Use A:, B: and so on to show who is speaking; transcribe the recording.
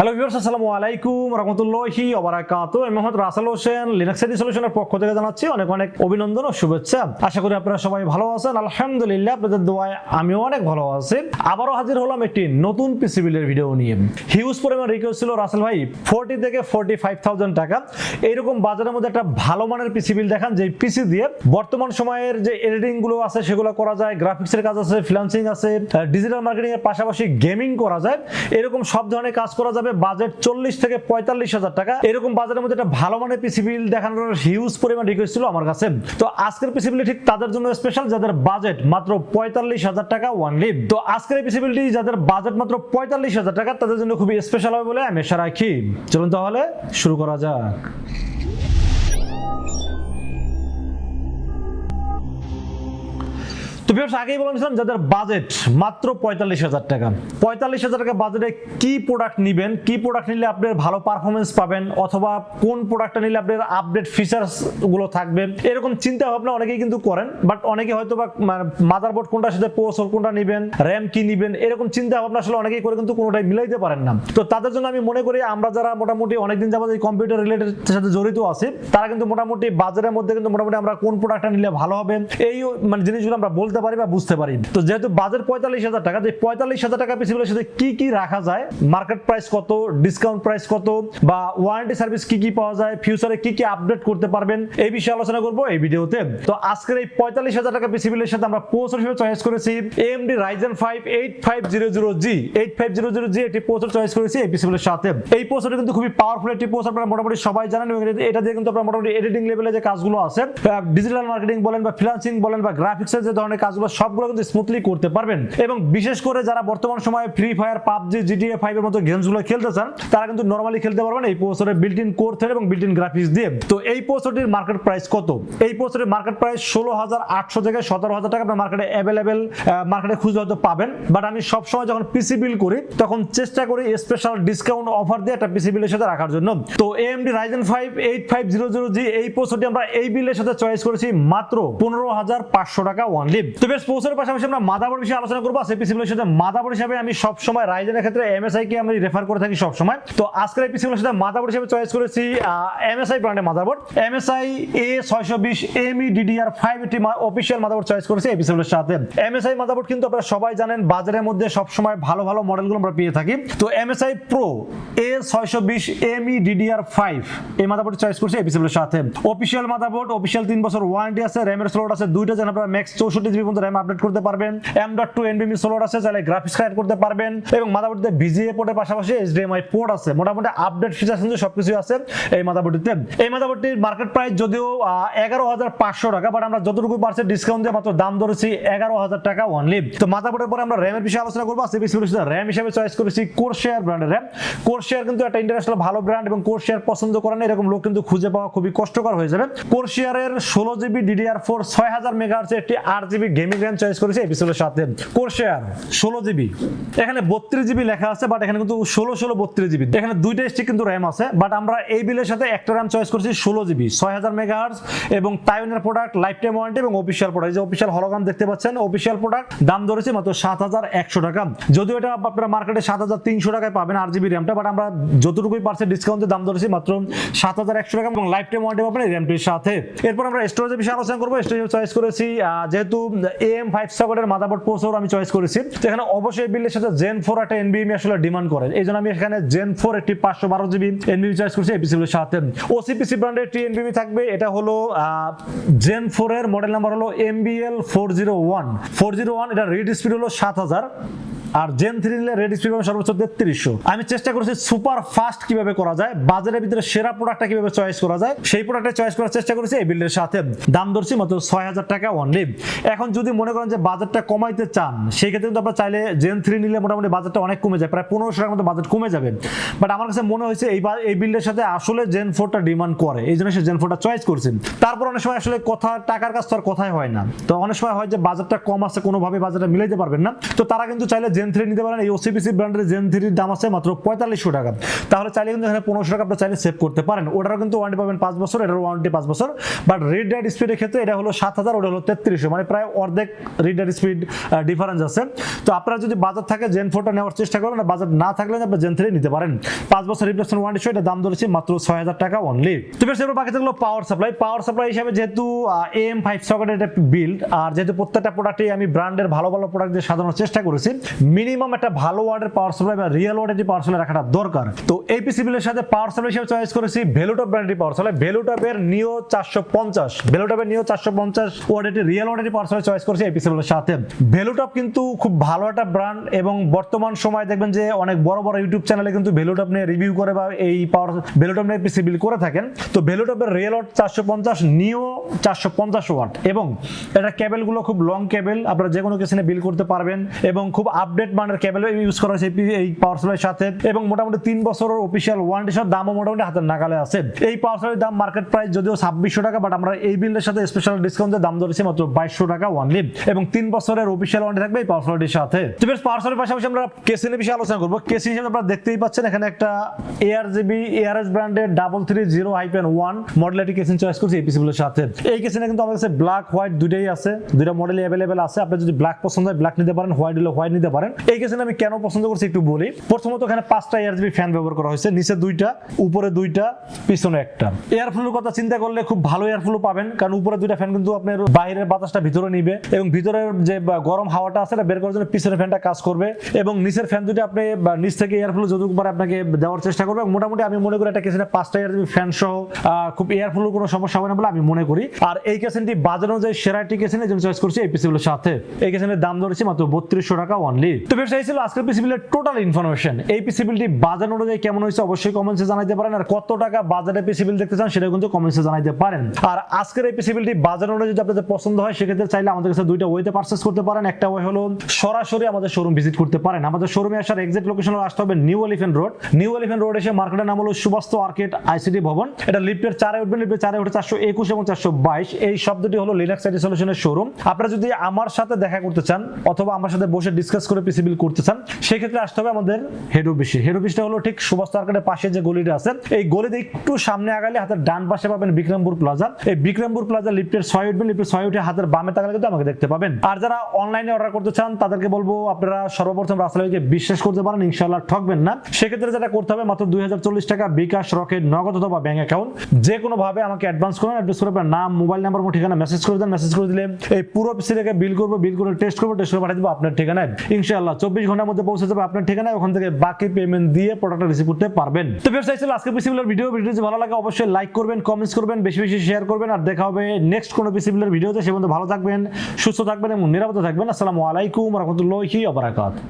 A: Hello viewers আসসালামু আলাইকুম, রহমতুল্লাহি ওবারাকাতু আমি মোহাম্মদ রাসেল হোসেন লিনাক্স এডি সলিউশনের পক্ষ থেকে জানাচ্ছি অনেক অনেক অভিনন্দন ও শুভেচ্ছা। আশা করি আপনারা সবাই ভালো আছেন। আলহামদুলিল্লাহ, আপনাদের দোয়ায় আমিও অনেক ভালো আছি। আবারও হাজির হলাম একটি নতুন পিসি বিলের ভিডিও নিয়ে। হিউজ পরিমাণ রিকোয়েস্ট ছিল রাসেল ভাই ফোরটি থেকে ফোরটি ফাইভ থাউজেন্ড টাকা। এইরকম বাজারের মধ্যে একটা ভালো মানের পিসি বিল দেখান যে পিসি দিয়ে বর্তমান সময়ের যে এডিটিংগুলো আছে, সেগুলো করা যায় গ্রাফিক্সের কাজ আছে ফ্রিল্যান্সিং আছে ডিজিটাল মার্কেটিং এর পাশাপাশি গেমিং করা যায়। এরকম সব ধরনের কাজ করা যাবে বাজেট চল্লিশ থেকে পঁয়তাল্লিশ হাজার টাকা। এরকম বাজারের মধ্যে একটা ভালো মানের পিসি বিল দেখানোর হিউজ পরিমাণ রিকোয়েস্ট ছিল আমার কাছে। তো আজকের পিসিবিলি ঠিক তাদের জন্য স্পেশাল যাদের বাজেট মাত্র পঁয়তাল্লিশ হাজার টাকা ওয়ানলি তো আজকের এই পিসি বিলটি যাদের বাজেট মাত্র পঁয়তাল্লিশ হাজার টাকা, তাদের জন্য খুবই স্পেশাল হবে বলে আমি আশা রাখি। চলুন তাহলে শুরু করা যাক। তো বিয়ার্স আগেই বলেছিলাম যাদের বাজেট মাত্র পঁয়তাল্লিশ হাজার টাকা। পঁয়তাল্লিশ হাজার টাকা বাজেটে কি প্রোডাক্ট নেবেন, কি প্রোডাক্ট নিলে আপনার ভালো পারফরমেন্স পাবেন, অথবা কোন প্রোডাক্টটা নিলে আপনার আপডেট ফিচার্সগুলো থাকবে, এরকম চিন্তা ভাবনা অনেকেই কিন্তু করেন বাট অনেকে হয়তো বা মাদারবোর্ড কোনটার সাথে প্রসেসর কোনটা নেবেন র্যাম কি নেবেন, এরকম চিন্তা ভাবনা আসলে অনেকেই করে কিন্তু কোনোটাই মিলাইতে পারেন না। তো তাদের জন্য আমি মনে করি আমরা যারা মোটামুটি অনেকদিন যাবত এই কম্পিউটার রিলেটেড সাথে জড়িত আছি, তারা কিন্তু মোটামুটি বাজারের মধ্যে কিন্তু মোটামুটি আমরা কোন প্রোডাক্টটা নিলে ভালো হবে, এই মানে জিনিসগুলো আমরা বলতে পারি বা বুঝতে পারি তো যেহেতু বাজার পঁয়তাল্লিশ হাজার টাকা যে পঁয়তাল্লিশ হাজার টাকা পিসিগুলোর সাথে কি কি রাখা যায়? মার্কেট প্রাইস কত? ডিসকাউন্ট প্রাইস কত? বা ওয়ারেন্টি সার্ভিস কি কি পাওয়া যায়? ফিউচারে কি কি আপডেট করতে পারবেন? এই বিষয়ে আলোচনা করব এই ভিডিওতে। তো আজকের এই পঁয়তাল্লিশ হাজার টাকা পিসিবিলের সাথে আমরা প্রসেসর হিসেবে চয়েস করেছি AMD Ryzen five eight five zero zero G eight five zero zero G একটি প্রসেসর চয়েস করেছি এই পিসিবিলের সাথে। এই প্রসেসর কিন্তু খুবই পাওয়ারফুল একটি প্রসেসর আপনারা মোটামুটি সবাই জানেন এবং এটা দিয়ে কিন্তু আপনারা মোটামুটি এডিটিং লেভেলে যে কাজগুলো আছে ডিজিটাল মার্কেটিং বলেন বা ফ্রিলান্সিং বলেন বা গ্রাফিক্সের যে ধরনের কাজগুলো সবগুলো কিন্তু স্মুথলি করতে পারবেন। এবং বিশেষ করে যারা বর্তমান সময়ে Free Fire PUBG GTA five এর মতো গেমসগুলো খেলতে চান, তারা কিন্তু নর্মালি খেলতে পারবেন এই প্রসেসরের বিল্ট ইন কোর থ্রেড এবং বিল্ট ইন গ্রাফিক্স দিয়ে। তো এই প্রসেসরটির মার্কেট প্রাইস কত? এই প্রসেসরের মার্কেট প্রাইস ষোলো হাজার আটশো থেকে সতেরো হাজার টাকা আপনার মার্কেটে অ্যাভেলেবেল মার্কেটে খুঁজে হয়তো পাবেন। বাট আমি সবসময় যখন পিসি বিল করি, তখন চেষ্টা করি স্পেশাল ডিসকাউন্ট অফার দিয়ে একটা পিসি বিলের সাথে রাখার জন্য। তো AMD Ryzen five eight five zero zero G এই প্রসেসরটি আমরা এই বিলের সাথে চয়েস করেছি মাত্র পনেরো হাজার পাঁচশো টাকা ওয়ান লিভ প্রসেসরের পাশাপাশি আমরা বিষয়ে আলোচনা করব। হিসাবে আমি রাইজেনের ক্ষেত্রে এমএসআই কে আমি রেফার করে থাকি তো আজকের হিসাবে চয়েস করেছি এমএসআই ব্র্যান্ডের এমএসআই এ ছয়শো বিশ ফাইভ এটি অফিসিয়াল চয়েস করেছি সাথে। এমএসআই কিন্তু আপনারা সবাই জানেন, বাজারের মধ্যে সবসময় ভালো ভালো মডেলগুলো আমরা পেয়ে থাকি। তো এমএসআই প্রো এ ছয়শো বিশ এমই ডিডিআর ফাইভ এই মাদাবোর্ড চয়েস করছি এই পিসি সাথে। অফিসিয়াল মাদাবোর্ড অফিসিয়াল তিন বছর ওয়ারেন্টি আছে র্যামের আছে, দুইটা যেন আপনারা ম্যাক্স চৌষট্টি জিবি পর্যন্ত র্যাম আপডেট করতে পারবেন এম ডট টু স্লোট আছে, চাইলে গ্রাফিক্স কার্ড করতে পারবেন, এবং পোর্টের পাশাপাশি এইচডিএমআই পোর্ট আছে। মোটামুটি আপডেট ফিচার কিন্তু সবকিছু আছে এই এই মার্কেট প্রাইস যদিও এগারো হাজার পাঁচশো টাকা বাট আমরা যতটুকু পারছে ডিসকাউন্ট দিয়ে মাত্র দাম ধরেছি এগারো হাজার টাকা অনলি তো পরে আমরা র্যামের বিষয়ে আলোচনা করব র্যাম হিসেবে চয়েস করেছি কোরশেয়ার ব্র্যান্ডের র্যাম কোরশেয়ার কিন্তু একটা ইন্টারন্যাশনাল ভালো ব্র্যান্ড এবং কোরশেয়ার পছন্দ করেন এরকম লোক কিন্তু খুঁজে পাওয়া খুবই কষ্টকর হয়ে যাবে। কোরশেয়ারের ষোলো জিবি ডিডিআর ফোর ছয় হাজার মেগাহার্সের একটি আট জিবি গেমিং র্যাম চয়েস করেছি এপিসোডের সাথে কোরশেয়ার ষোলো জিবি এখানে বত্রিশ জিবি লেখা আছে বাট এখানে কিন্তু ষোলো ষোলো বত্রিশ জিবি এখানে দুইটা স্টিক কিন্তু র্যাম আছে বাট আমরা এই বিলের সাথে একটা র্যাম চয়েস করছি ষোলো জিবি ছয় হাজার মেগাহার্স এবং তাইওয়ানের প্রোডাক্ট লাইফ টাইম ওয়ারেন্টি এবং অফিসিয়াল প্রোডাক্ট যে অফিসিয়াল হলোগ্রাম দেখতে পাচ্ছেন অফিসিয়াল প্রোডাক্ট দাম ধরেছি মাত্র সাত হাজার একশো টাকা। যদিও এটা আপনারা মার্কেটে সাত হাজার তিনশো টাকায় পাবেন আট জিবি র্যামটা বাট আমরা যতটুকুই পারছে ডিসকাউন্টে দাম ধরেছি মাত্র সাত হাজার একশো টাকা এবং লাইফ টাইম ওয়ারেন্টি পাবেন এই র্যামটির সাথে। এরপর আমরা স্টোরেজের বিষয়ে আলোচনা করব। স্টোরেজ চয়েস করেছি যেহেতু এম ফাইভ সকটের মাদাবোর্ড প্রসেসর আমি চয়েস করেছি। তো এখানে অবশ্যই বিলের সাথে জেন ফোর একটা এনবিএমি আসলে ডিমান্ড করে। এই জন্য আমি এখানে জেন ফোর একটি পাঁচশো বারো জিবি এনবিএমি চয়েস করছি এপিসি বিলের সাথে ওসিপিসি ব্র্যান্ডের টি এনবিএমি থাকবে। এটা হলো জেন ফোর এর মডেল নাম্বার হলো MBL four zero one four zero one এটা রিড স্পিড হলো সাত হাজার। আর জেন থ্রি নিলে রেড স্পিড পাবেন সর্বোচ্চ তেত্রিশশো। আমি চেষ্টা করেছি সুপার ফাস্ট কীভাবে করা যায়, বাজারের ভিতরে সেরা প্রোডাক্টটা কীভাবে চয়েস করা যায়, সেই প্রোডাক্টটা চয়েস করার চেষ্টা করেছি, এই বিল্ডের সাথে। দাম ধরছি মাত্র ছয় হাজার টাকা অনলি এখন যদি মনে করেন যে বাজারটা কমাইতে চান, সেই ক্ষেত্রে কিন্তু আপনার চাইলে জেন থ্রি নিলে মোটামুটি বাজারটা অনেক কমে যায়, প্রায় পনেরোশো টাকার মতো বাজেট কমে যাবে। বাট আমার কাছে মনে হয়েছে এই এই বিল্ডের সাথে আসলে জেন ফোরটা ডিমান্ড করে, এই জন্য সে জেন ফোরটা চয়েস করছেন। তারপর অনেক সময় আসলে কথা, টাকার কাজ তো আর কথাই হয় না। তো অনেক সময় হয় যে বাজারটা কম আছে কোনোভাবে বাজারটা মিলাইতে পারবেন না। তো তারা কিন্তু চাইলে জেন থ্রি নিতে পারেন। এই ওসিপিসি ব্র্যান্ডের জেন থ্রির দাম আছে মাত্র পঁয়তাল্লিশশো টাকা। তাহলে চাইলে কিন্তু এখানে পনেরোশো টাকা আপনি চাইলে সেভ করতে পারেন। ওটারও কিন্তু ওয়ারেন্টি পাবেন পাঁচ বছর এটার ওয়ারেন্টি পাঁচ বছর। বাট রিড রাইড স্পিডের ক্ষেত্রে এটা হলো সাত হাজার, ওটা হলো তেত্রিশশো। মানে প্রায় অর্ধেক রিড রাইড স্পিড ডিফারেন্স আছে। তো আপনারা যদি বাজার থাকে জেন ফোরটা নেওয়ার চেষ্টা করেন, আর বাজার না থাকলে আপনি জেন থ্রি নিতে পারেন। পাঁচ বছর রিপ্লেসমেন্ট ওয়ারেন্টি এটা দাম ধরেছি মাত্র ছয় হাজার টাকা অনলি তো বেশ, এবার বাকি থাকল পাওয়ার সাপ্লাই পাওয়ার সাপ্লাই হিসাবে যেহেতু এম ফাইভ সকেটের একটা বিল্ড আর যেহেতু প্রত্যেকটা প্রোডাক্টে আমি ব্র্যান্ডের ভালো ভালো প্রোডাক্ট দিয়ে সাজানোর চেষ্টা করেছি মিনিমাম একটা ভালো ওয়ার্ডের পাওয়ার সাপ্লাই বা রিয়েল ওয়ার্ডের পাওয়ার সাপ্লাই রাখাটা দরকার। তো এই পিসিবিলের সাথে পাওয়ার সাপ্লাই হিসেবে চয়েস করেছি ভেলুটপ ব্র্যান্ডের পাওয়ার সাপ্লাই ভেলুটপের নিও চারশো পঞ্চাশ। ভেলুটপের নিও চারশো পঞ্চাশ ওয়ার্ডের রিয়েল ওয়ার্ডের পাওয়ার সাপ্লাই চয়েস করেছি এই পিসিবিলের সাথে। ভেলুটপ কিন্তু খুব ভালো একটা ব্র্যান্ড এবং বর্তমান সময় দেখবেন যে অনেক বড় বড় ইউটিউব চ্যানেলে কিন্তু ভেলুটপ নিয়ে রিভিউ করে বা এই পাওয়ার ভেলুটপ নিয়ে পিসিবিল করে থাকেন। তো ভেলুটপের রিয়েল ওয়াট চারশো পঞ্চাশ নিও চারশো পঞ্চাশ ওয়াট এবং এটা কেবেলগুলো খুব লং কেবেল আপনারা যে কোনো কিসিনে বিল করতে পারবেন এবং খুব আপডেট মানের কেবেল ইউজ করা হয়েছে এই- পাওয়ার সাপ্লাইয়ের সাথে। এবং মোটামুটি তিন বছরের অফিসিয়াল ওয়ারেন্টি সহ দামও মোটামুটি হাতের নাগালে আছে। এই পাওয়ার সাপ্লাইয়ের দাম মার্কেট প্রাইস যদিও ছাব্বিশশো টাকা বাট আমরা এই বিলের সাথে স্পেশাল ডিসকাউন্টের দাম ধরেছি মাত্র বাইশশো টাকা ওয়ানলি এবং তিন বছরের অফিসিয়াল ওয়ারেন্টি থাকবে এই পাওয়ার সাপ্লাইটির সাথে। তো বেশ পাওয়ার সাপ্লাইয়ের পাশাপাশি আমরা কেসিনের বিষয়ে আলোচনা করব। কেসি হিসেবে আপনারা দেখতেই পাচ্ছেন, এখানে একটা এয়ার জিবি এআরএস ব্র্যান্ডের double three zero hyphen one model একটি কেসিন চয়েস করছি এপিসি পিসিগুলোর সাথে। এই কেসিনে কিন্তু আমাদের কাছে ব্ল্যাক হোয়াইট দুইটাই আছে। দুইটা মডেল অ্যাভেলেবেল আছে। আপনি যদি ব্ল্যাক পছন্দ হয় ব্ল্যাক নিতে পারেন হোয়াইট হলে হোয়াইট নিতে পারেন। এই কেসিনে আমি কেন পছন্দ করছি একটু বলি। প্রথমত এখানে পাঁচটা এয়ার জিবি ফ্যান ব্যবহার করা হয়েছে। নিচে দুইটা, উপরে দুইটা, পিছনে একটা। এয়ার ফ্লোর কথা চিন্তা করলে খুব ভালো এয়ার ফ্লো পাবেন। কারণ উপরে দুইটা ফ্যান কিন্তু আপনার বাইরের বাতাসটা ভিতরে নিবে এবং ভিতরের যে গরম হাওয়াটা আছে এটা বের করার জন্য পিছনের ফ্যানটা কাজ করবে এবং নিচের ফ্যান দুটো আপনি নিচ থেকে এয়ার ফ্লো যতটুকু পারে আপনাকে দেওয়ার চেষ্টা করবে মোটামুটি আমি মনে করি একটা কেসিনে পাঁচটা এয়ার ফ্যান সহ খুব এয়ার ফ্লোর কোনো সমস্যা হবে না বলে আমি মনে করি। আর এই কেসিনটি বাজার অনুযায়ী সেরা একটি কেসিন চয়েস করছি এই পিসিগুলোর সাথে। এই কেসিনের দাম ধরেছি মাত্র বত্রিশশো টাকা অনলি তো ব্যবসায়ী ছিল আজকের পিসিবিলের টোটাল ইনফরমেশন এই পিসিবিলটি বাজার অনুযায়ী কেমন হয়েছে অবশ্যই কমেন্টসে জানাইতে পারেন। আর কত টাকা বাজারে পিসিবিল দেখতে চান সেটা কিন্তু কমেন্টসে জানাইতে পারেন। আর আজকের এই পিসিবিলটি বাজার অনুযায়ী যদি আপনাদের পছন্দ হয়, সেক্ষেত্রে চাইলে আমাদের কাছে দুইটা ওয়েতে পারচেস করতে পারেন। একটা ওয়ে হলো সরাসরি আমাদের শোরুম ভিজিট করতে পারেন। আমাদের শোরুমে আসার এক্সাক্ট লোকেশন আসতে হবে New Elephant Road New Elephant Road এসে মার্কেটের নাম হলো সুবাস্ত আর্কেট আইসিডি ভবন। এটা লিফটের চারে উঠবেন লিফটের চারে উঠে চারশো একুশ এবং চারশো বাইশ। এই শব্দটি হলো লিনাক্স আইটি সলিউশনের শোরুম আপনারা যদি আমার সাথে দেখা করতে চান, অথবা আমার সাথে বসে ডিসকাস করে পিসিবিল করতে চান, সেক্ষেত্রে আসতে হবে আমাদের হেড অফিসে হেড অফিসটা হলো ঠিক সুবাস্ত আর্কেটের পাশে যে গলিটা আছে। এই গলিতে একটু সামনে আগালে হাতের ডান পাশে পাবেন বিক্রমপুর প্লাজা এই বিক্রমপুর প্লাজা লিফটের ছয় উঠবেন লিফটের ছয় উঠে হাতের বামে তাকালে কিন্তু আমাকে দেখতে পাবেন। আর যারা অনলাইনে অর্ডার করতে চান, তাদেরকে বলব আপনারা সর্বপ্রথম রাসেলকে বিশ্বাস করতে পারেন ইনশাল্লাহ ঠকবেন না। সেক্ষেত্রে যেটা করতে হবে, মাত্র দুই হাজার চল্লিশ টাকা বিকাশ রকেট নগদ অথবা ব্যাংক অ্যাকাউন্ট যে কোনো ভাবে আমাকে অ্যাডভান্স করুন অ্যাডভান্স করে আপনার নাম মোবাইল নাম্বার ঠিকানা মেসেজ করে দেন। মেসেজ করে দিলে এই পুরো পিসিটাকে বিল করব বিল করে টেস্ট করব টেস্ট করে পাঠিয়ে দেবো আপনার ঠিকানায়। ইনশাআল্লাহ চব্বিশ ঘণ্টার মধ্যে পৌঁছে যাবে আপনার ঠিকানা ওখান থেকে বাকি পেমেন্ট দিয়ে প্রোডাক্টটা রিসিভ করতে পারবেন। তো ব্যবসায়ী ছিল আজকে পিসিবিলের ভিডিও ভিডিও যদি ভালো লাগে, অবশ্যই লাইক করবেন কমেন্টস করবেন, বেশি বেশি শেয়ার করবেন, আর দেখা হবে নেক্সট কোনো পিসিবিলের ভিডিওতে সে পর্যন্ত ভালো থাকবেন, সুস্থ থাকবেন এবং নিরাপদে থাকবেন। আসসালামু আলাইকুম রহমতুল্লাহি আবরাকাত